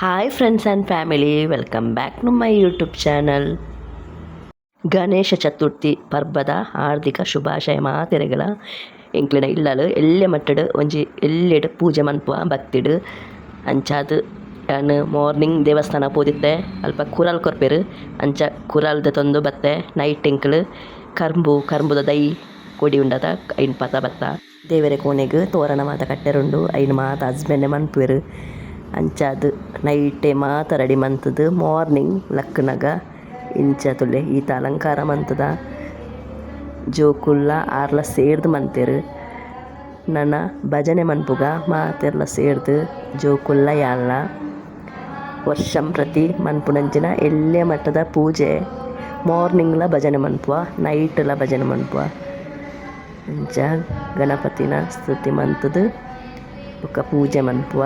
Hi friends and family welcome back to my YouTube channel Ganesha Chaturthi ಪರ್ಬದ ಹಾರ್ದಿಕ ಶುಭಾಶಯ ಮಾತೆರೆಗಳ ಎಂಕ್ಲಿನ ಇಲ್ಲಲು ಎಲ್ಲೆ ಮಟ್ಟಡು ಒಂಜಿ ಎಲ್ಲೆಡು ಪೂಜೆ ಮನ್ಪುವ ಭಕ್ತಿಡು ಅಂಚಾದ್ ನಾನು ಮಾರ್ನಿಂಗ್ ದೇವಸ್ಥಾನ ಪೋದಿತ್ತೆ ಅಲ್ಪ ಕುರಾಲ್ ಕೊರ್ಪೆರ್ ಅಂಚ ಕುರಾಲ್ದ ತೊಂದು ಬತ್ತೆ ನೈಟ್ ಎಂಕ್ಲು ಕರ್ಂಬು ಕರ್ಂಬುದ ದೈ ಕೊಡಿ ಉಂಡದ ಐನ್ ಪತ ಬತ್ತ ದೇವರ ಕೋಣೆಗ್ ತೋರಣ ಮಾತ ಕಟ್ಟೆರುಂಡು ಐನ್ ಮಾತ ಹಸ್ಬೆಂಡೆ ಮನ್ಪುವೆರ್ ಅಂಚಾದ್ ನೈಟೆ ಮಾತ ರೆಡಿ ಮಂತದು ಮಾರ್ನಿಂಗ್ ಲಕ್ಕನಗ ಇಂಚ ತುಲೆ ಈತ ಅಲಂಕಾರ ಮಂತದ ಜೋಕುಲ್ಲ ಆರ್ಲ ಸೇರ್ದು ಮಂತೆರು. ನನ್ನ ಭಜನೆ ಮನ್ಪುಗ ಮಾತೆರ್ಲ ಸೇರ್ದು ಜೋಕುಲ್ಲ ಯಾಲ್ಲ ವರ್ಷಂ ಪ್ರತಿ ಮನ್ಪುನಂಚಿನ ಎಲ್ಲೆ ಮಟ್ಟದ ಪೂಜೆ. ಮಾರ್ನಿಂಗ್ಲ ಭಜನೆ ಮನ್ಪುವ, ನೈಟ್ಲ ಭಜನೆ ಮನ್ಪುವ. ಅಂಚ ಗಣಪತಿನ ಸ್ತುತಿ ಮಂತದು ಬೊಕ ಪೂಜೆ ಮನ್ಪುವ.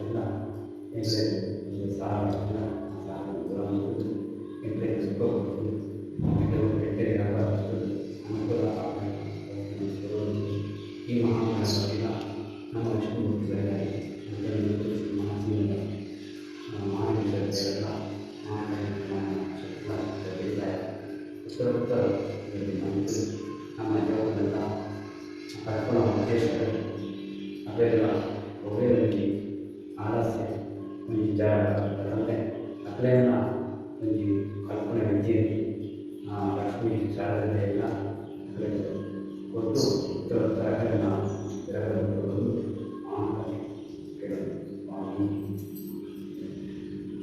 dell'anno e se le fare la fanno durante e prende il corpo e devo mettere la parte ancora fare io non ho messo di là non ho scopo di vedere non ho detto di mattina non ho mai detto là non ho mai detto là per il lei però per il momento a me devo andare a fare quello che c'è a vedere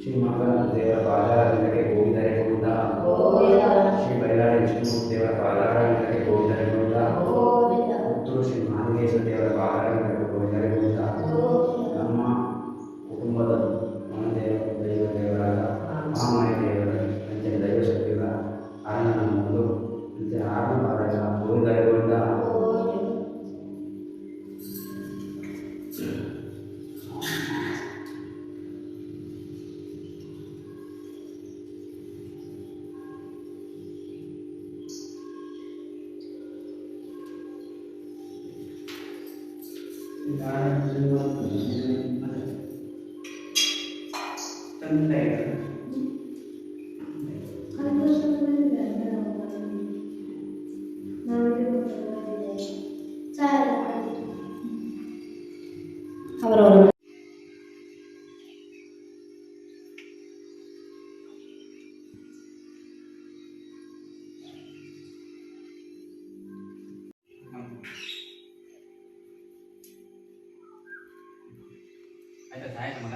ಶ್ರೀಮಂತನ ದೇವರ ಪಾದಾರಕ್ಕೆ ಗೋವಿಂದರೆ ಗೋವಿಂದ ಶ್ರೀ ಬೈಲಾರಿ ವಿಷ್ಣು ದೇವರ ಪಾದಾರಕ್ಕೆ ಗೋವಿಂದರೆ ಗೋವಿಂದ ಆಯ್ತಾ ಸಾಯಂಕಾಲ ಮಗ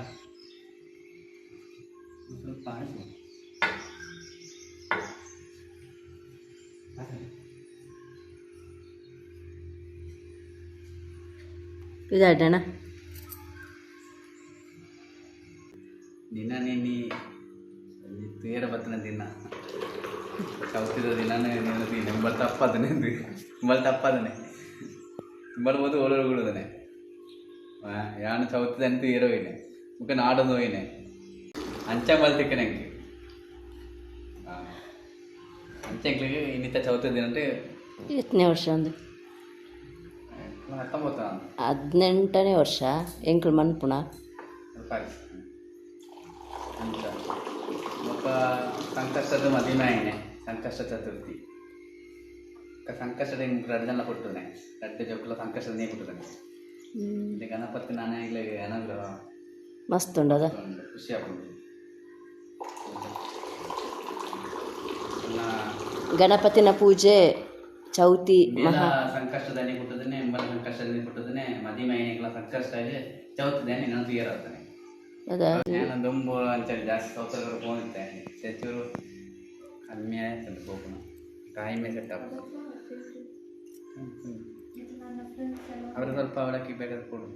ಒಂದ್ ಸ್ವಲ್ಪ ಆಯ್ತು ಇದಾಡಣ ದಿನ ನೀನು ತೀರ ಬತ್ತನ ದಿನ ಚೌತಿದ ದಿನ ನಿಂಬಲ್ ತಪ್ಪದನೆ ನಿಂಬಲ್ ತಪ್ಪದನೆ ನಿಂಬಲ್ പോത് ഓരോ തന്നെ ഞാൻ ചവിത്തത് എനിക്ക് ഹീറോയിനെ നമുക്ക് നാട് നോയിനെ അഞ്ചാം പാലത്തേക്ക് എനിക്ക് അഞ്ചെങ്കിലേക്ക് ഇനിത്തെ ചവിത്തതിനുണ്ട് ಎಷ್ಟನೇ ವರ್ಷ ಅಂದು ಹದಿನೆಂಟನೇ ವರ್ಷ ಎಂಕ್ಳು ಮನ್ಪುಣ. ಸಂಕಷ್ಟದ ಮದಿನಾಯಿನೆ ಸಂಕಷ್ಟ ಚತುರ್ಥಿ. ಸಂಕಷ್ಟದ ಎರಡು ಜನ ಕೊಟ್ಟುನೆ. ಎರಡು ಜೊಕ್ಕಲ ಸಂಕಷ್ಟದ ನೀ ಕೊಟ್ಟುನೆ ಗಣಪತಿ ನಾನೇ ಇಲ್ಲ ಏನಾದ್ರು ಮಸ್ತ್ ಉಂಡದ ಒಂದು ಖುಷಿ ಆಗ್ಬೋದು. ಗಣಪತಿನ ಪೂಜೆ ಚೌತಿ ಮೇಲ ಮಹಾ. ಸಂಕಷ್ಟದಲ್ಲಿ ನೀ ಎಂಬ ಎಂಬಲ ಸಂಕಷ್ಟದ ನೀ ಕೊಟ್ಟದನೆ ಮದಿಮೆ ಆಯ್ನೆಗಳ ಸಂಕಷ್ಟ ಆಗಿ ಚೌತಿದೆ ನಾನು ತೀರ ಆಗ್ತಾನೆ ಅದ. ನಾನು ದುಂಬು ಅಂತೇಳಿ ಜಾಸ್ತಿ ಸೌತರ್ಗಳು ಹೋಗಿದ್ದೆ ಚೂರು ಕಮ್ಮಿ ಆಯ್ತು ಹೋಗೋಣ ಟೈಮೇ ಸೆಟ್ ಆಗ ಅವ್ರಿಗೆ ಸ್ವಲ್ಪ ಅವಳಕ್ಕೆ ಬೇಕಾದ್ರೆ ಕೊಡು.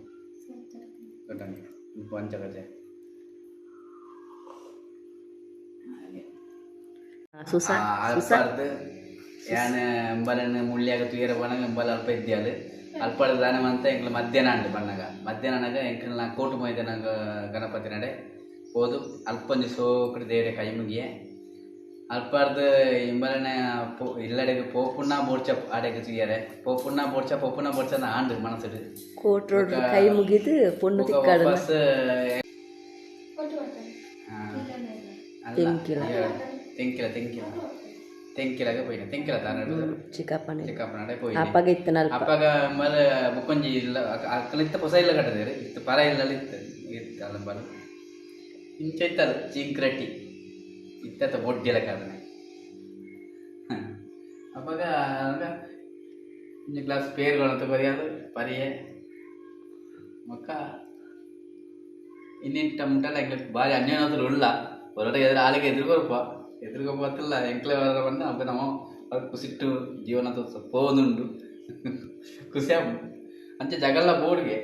ಗೊತ್ತಂಗೆ ಪಂಚಗಜೆ ಯಾನ ಎಂಬಲನ್ನು ಮುಳ್ಳಿಯಾಗ ತುಯರ ಬಣ್ಣಗ ಎಂಬಲ್ ಅಲ್ಪ ಇದ್ಯಾಲು ಅಲ್ಪ ದಾನಮ ಅಂತ ಎಂಕ್ಲ ಮಧ್ಯಾಹ್ನ ಅಂಡು ಬಣ್ಣಗ. ಮಧ್ಯಾಹ್ನನಾಗ ಎಂಕ್ಲ ನಾ ಕೋಟು ಮೊಯ್ದನಾಗ ಗಣಪತಿ ನಡೆ. ಹೋದು. ಅಲ್ಪೊಂದು ಸೋಕಡೆ ದೇವರೆ ಕೈ ಮುಗಿಯೆ. ಅಲ್ಪಾರ್ದು ಇಂಬಲನೆ ಪೋ ಇಲ್ಲಡೆಗೆ ಪೋಪುಣ್ಣ ಮೂರ್ಛ ಆಡೆಗೆ ಸಿಗಿಯಾರೆ ಪೋಪುಣ್ಣ ಮೂರ್ಛ ಪೋಪುಣ್ಣ ಮೂರ್ಛ ಆಂಡು ಮನಸ್ಸು ಕೋಟ್ ರೋಡ್ ಕೈ ಮುಗಿದು ಪೊಣ್ಣು ತಿಕ್ಕಾಡು ಬಸ್ ತೆಂಕಿಲ ತೆಂಕಿಲ ತೆಂಕಿಲ ತೆಂಕಿಲಾಗ ಪೋಯಿನ ತೆಂಕಿಲ ತಾನಡು ಚಿಕ್ಕಪ್ಪನ ಚಿಕ್ಕಪ್ಪನಡೆ ಪೋಯಿ ಅಪ್ಪಗ ಇತ್ತು ನಲ್ಪ ಅಪ್ಪಗ ಮರ ಮುಕ್ಕೊಂಜಿ ಇಲ್ಲ ಅಕ್ಕಲಿತ್ತ ಹೊಸ ಇಲ್ಲ ಕಟ್ಟದೇರಿ ಇತ್ತು ಪರ ಇಲ್ಲ ಇತ್ತು ಇತ್ತು ಅಲ್ಲ ಬಲ ಇಂಚ ಇತ್ತಲ್ಲ ಚೀಂಕ್ರಟ್ಟಿ ಇತ್ತ ಬೊಡ್ಡಿ ಎಲ್ಲ ಅಪ್ಪಗ ಅಪ್ಪಾಗ ಆಗ ಇಂಚ ಪೇರ್ ಪೇರುಗಳಂತ ಪರಿಯಾದ ಪರಿಯೆ ಮಕ್ಕ ಇನ್ನಿಂಟ ಮುಂಟಲ್ಲ ಬಾರಿ ಭಾರಿ ಅನ್ಯೋನ್ಯತರು ಉಳ್ಳ ಹೊರಟ ಎದುರು ಆಳಿಗೆ ಎದುರುಗೋಪ್ಪ ಎದುರುಗೋಪತ್ತಿಲ್ಲ ಎಂಕ್ಲೆ ಬಂದ ಅಪ್ಪ ನಾವು ಅದಕ್ಕೆ ಕುಸಿಟ್ಟು ಜೀವನ ಪೋದುಂಡು ಖುಷಿ ಆಗ್ಬೋದು ಅಂಚೆ ಜಗಲ್ಲ ಬೋರ್ಡ್ಗೆ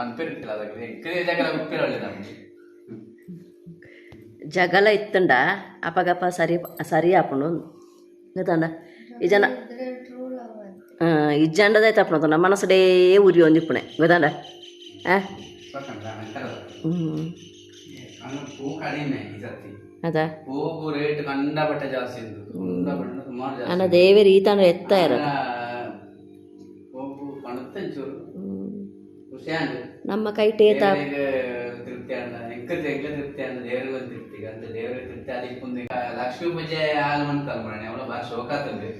ಅನ್ಪಿರ್ತಿಲ್ಲ ಅದಕ್ಕೆ ಎಂಕ್ರೆ ಜಗಲ್ಲ ಉಪ್ಪಿರೊಳ್ಳೆ ನಮಗೆ. ಜಗಲ ಇತ್ತಂಡ. ಅಪ್ಪಗಪ್ಪ ಸರಿ ಸರಿ ಆಪುಂಡು ಗೊತ್ತಂಡ? ಈ ಜನ ಇಜ್ಜಂಡದೈತೆ ಅಪ್ಪನ ನಮ್ಮ ಮನಸ್ಸಡೇ ಉರಿ ಒಂದಿಪ್ಪಣೆ. ಗೊತ್ತಂಡ? ಆ? ಹ್ಞೂ ಹಣ್ಣು ಹ್ಮ್ ಕಡಿಮೆ ಈ ಸರ್ತಿ ಅದ? ಹೂವು ರೇಟ್ ಕಂಡಪಟ್ಟೆ ಜಾಸ್ತಿ ಉಂಟು ಕಂಡಪಟ್ಟೆ ಸುಮಾರು ಜಾಸ್ತಿ. ಅನ್ನ ದೇವೇರಿ ಈತನ ಎತ್ತ ಇರೋದು ಹೋಗು ಪಣತ್ತಂಚೂರು ಖುಷಿ ನಮ್ಮ ಕೈ ಟೇತ ತೃಪ್ತಿ ಅಂದ ಎಂಕ ಎಂಕ ತೃಪ್ತಿ ಅಂದ ದೇವರಿಗೆ ಒಂದು ತೃಪ್ತಿ ಅಂತ ತೃಪ್ತಿ ಅದಕ್ಕೆ ಲಕ್ಷ್ಮೀ ಪೂಜೆ ಆಲು ಅಂತ ಅವಳು ಭಾಳ ಶೋಕ ತಂದ್ವಿ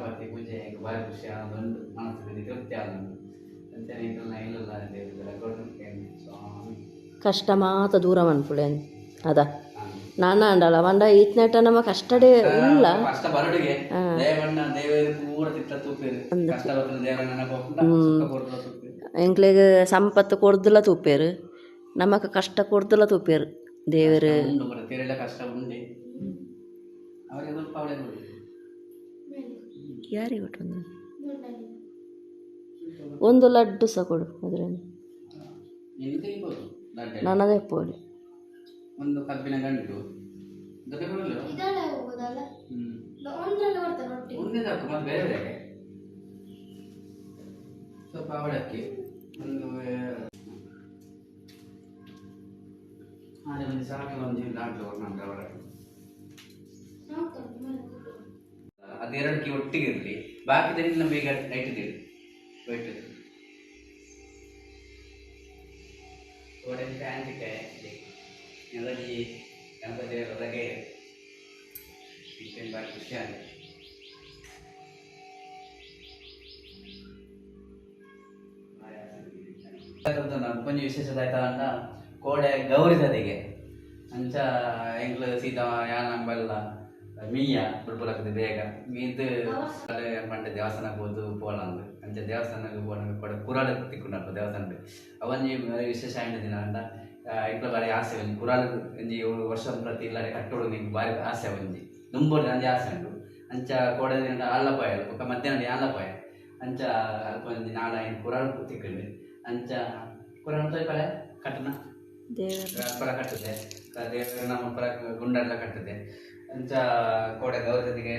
ಅವತ್ತಿ ಪೂಜೆ ಹೆಂಗೆ ಭಾರಿ ಖುಷಿ ಆನಂದ ಮನಸ್ಸಿನಲ್ಲಿ ತೃಪ್ತಿ ಆನಂದ ಅಂತೇನೆ ಇಲ್ಲ ಇಲ್ಲ ದೂರ ಮನ್ಪುಳೆ ಅದ. ನಾನ ಅಂಡಲ್ಲ ಒಂದ ಈತ್ನೆಟ ನಮ್ಮ ಕಷ್ಟಡೇ ಇಲ್ಲ. ಎಂಕ್ಲೆಗ್ ಸಂಪತ್ತು ಕೊಡ್ದುಲ ತೂಪೇರು. ನಮಕ್ ಕಷ್ಟ ಕೊಡ್ದುಲ ತೂಪೇರು. ದೇವರು ಯಾರಿಗೆ ಕೊಟ್ಟು ಒಂದು ಲಡ್ಡು ಸಹ ಕೊಡು ಅದರಲ್ಲಿ. ನನ್ನದೇ ಪೋಡಿ ಒಂದು ಕಬ್ಬಿನ ಗಂಟು ಸ್ವಲ್ಪ ಅವಳಕ್ಕೆ. ಇದೆಲ್ಲ ആരും സാറൊക്കെ വന്ന് നാട്ടിൽ ഓർമ്മ അവിടെ ಅದೆರಡಕ್ಕೆ ಒಟ್ಟಿಗೆ ಇರಲಿ ಬಾಕಿದಲ್ಲಿ ನಮಗೆ ಈಗ ನೈಟಿದ್ದೀವಿ ವೈಟ್ ಒಡೆಂಟೆ ಆಂಟಿಕೆ ನೆಲಗಿ ಗಣಪತಿ ಹೊರಗೆ ಬಾರಿ ಖುಷಿ ಆಗಿದೆ ನನ್ನ ವಿಶೇಷದ ಆಯ್ತಾ ಅನ್ನ ಕೋಡೆ ಗೌರಿ ಸದಿಗೆ ಅಂಚ ಎಂಕ್ಲು ಸೀತಾ ಯಾನ ನಂಬಲ್ಲ ಮೀಯ ಬುಡ್ಬುಲಕ್ಕದ ಬೇಗ. ಮೀದು ಪಂಡ ದೇವಸ್ಥಾನ ಹೋದು ಪೋಲಂದು ಅಂಚ ದೇವಸ್ಥಾನಕ್ಕೆ ಪೋನ ಕೂಡ ಕುರಾಳ ತಿಕ್ಕೊಂಡಪ್ಪ ದೇವಸ್ಥಾನ ಅವನ್ಜಿ ವಿಶೇಷ ಆಯ್ನ ದಿನ ಅಂತ ಇಂಟ್ಲ ಬಾರಿ ಆಸೆ ಒಂಜಿ. ಕುರಾಳ ಒಂಜಿ ವರ್ಷ ಪ್ರತಿ ಇಲ್ಲಾರೆ ಕಟ್ಟೋಡು ನಿಂಗೆ ಬಾರಿ ಆಸೆ ಒಂಜಿ. ದುಂಬೋಡು ಅಂಜಿ ಆಸೆ ಉಂಟು. ಅಂಚ ಕೋಡೆ ಅಲ್ಲಪಾಯ ಒಕ್ಕ ಮಧ್ಯಾಹ್ನ ಅಲ್ಲಪಾಯ ಅಂಚ ಅಲ್ಪ ಒಂಜಿ ಐದು ಕುರಾಳ ತಿಕ್ಕಂಡು. ಅಂಚ ಕುರಾಳ ತೊಯ್ಪಳೆ ಕಟ್ಟನ ಪರ ಕಟ್ಟದೆ. ದೇವರ ನಮ್ಮ ಪರ ಗುಂಡೆಲ್ಲ ಕಟ್ಟದೆ. ಅಂಚ ಕೋಡೆ ಗೌರದಿಗೆ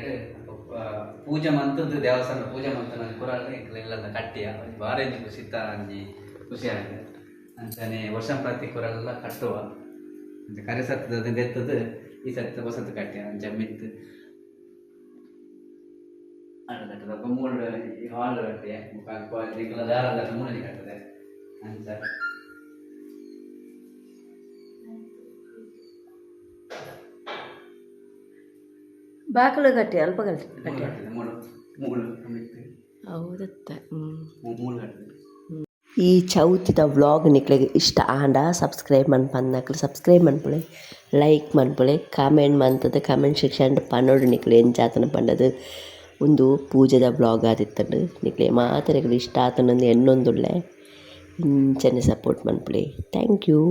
ಪೂಜೆ ಮಂತದ್ದು ದೇವಸ್ಥಾನ, ಪೂಜೆ ಮಂತ ನನ್ನ ಕುರಲ್ಲಿ ಇಲ್ಲೆಲ್ಲ ಕಟ್ಟಿಯ ಬಾರಿ ಖುಷಿ ಅಂಜಿ ಖುಷಿ ಆಗಿದೆ ಅಂತಾನೆ ವರ್ಷ ಪ್ರತಿ ಕುರಲ್ಲ ಕಟ್ಟುವ. ಅಂತ ಕರೆ ಸತ್ತದ ದೆತ್ತದು ಈ ಸತ್ತ ಹೊಸತ್ತು ಕಟ್ಟಿಯ ಅಂಚ ಕಟ್ಟದ ಮೂರು ಹಾಲ್ ಮುಖ ಮೂರನೇ ಕಟ್ಟದೆ. ಅಂಚ ಬಾಗಿಲು ಗಟ್ಟಿ ಅಲ್ಪ ಗಟ್ಟಿ. ಗಟ್ಟಿ ಹೌದತ್ತ ಈ ಚೌತಿದ ವ್ಲಾಗ್ ನಿಕ್ಲಿಗೆ ಇಷ್ಟ ಆಂಡ ಸಬ್ಸ್ಕ್ರೈಬ್ ಮನ್ಪನ್ನಕ್ಲು ಸಬ್ಸ್ಕ್ರೈಬ್ ಮನ್ಪುಳೆ ಲೈಕ್ ಮನ್ಪುಳೆ ಕಾಮೆಂಟ್ ಮಂತದ ಕಾಮೆಂಟ್ ಸೆಕ್ಷನ್ ಪನ್ನೋಡು ನಿಕ್ಲೆ ಜಾತನ ಪಂಡದು. ಒಂದು ಪೂಜೆದ ವ್ಲಾಗ್ ಆದಿತ್ತಂಡು ನಿಕ್ಲೆ ಮಾತ್ರ ಇಷ್ಟ ಆತನೊಂದು ಎನ್ನೊಂದುಳ್ಳೆ ಇಂಚನೆ ಸಪೋರ್ಟ್ ಮನ್ಪುಳೆ. Thank you.